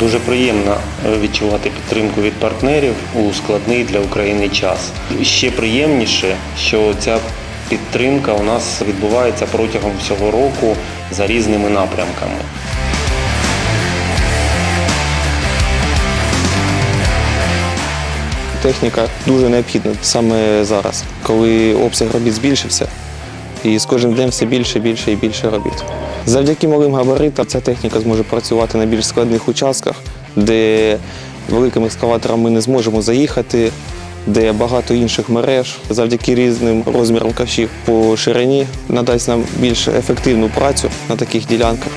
Дуже приємно е, відчувати підтримку від партнерів у складний для України час. Ще приємніше, що ця підтримка у нас відбувається протягом всього року за різними напрямками. Техніка дуже необхідна саме зараз, коли обсяг робіт збільшився, і з кожним днем все більше, більше і більше робіт. Завдяки малим габаритам ця техніка зможе працювати на більш складних участках, де великим екскаватором ми не зможемо заїхати, де багато інших мереж. Завдяки різним розмірам ковшів по ширині надасть нам більш ефективну працю на таких ділянках.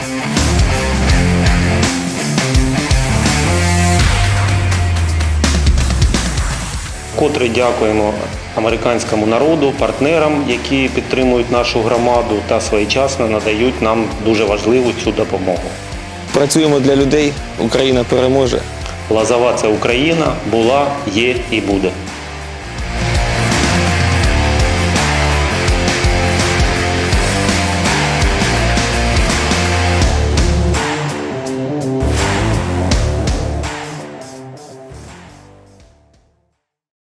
Котре дякуємо американському народу, партнерам, які підтримують нашу громаду та своєчасно надають нам дуже важливу цю допомогу. Працюємо для людей, Україна переможе. Лазова це Україна була, є і буде.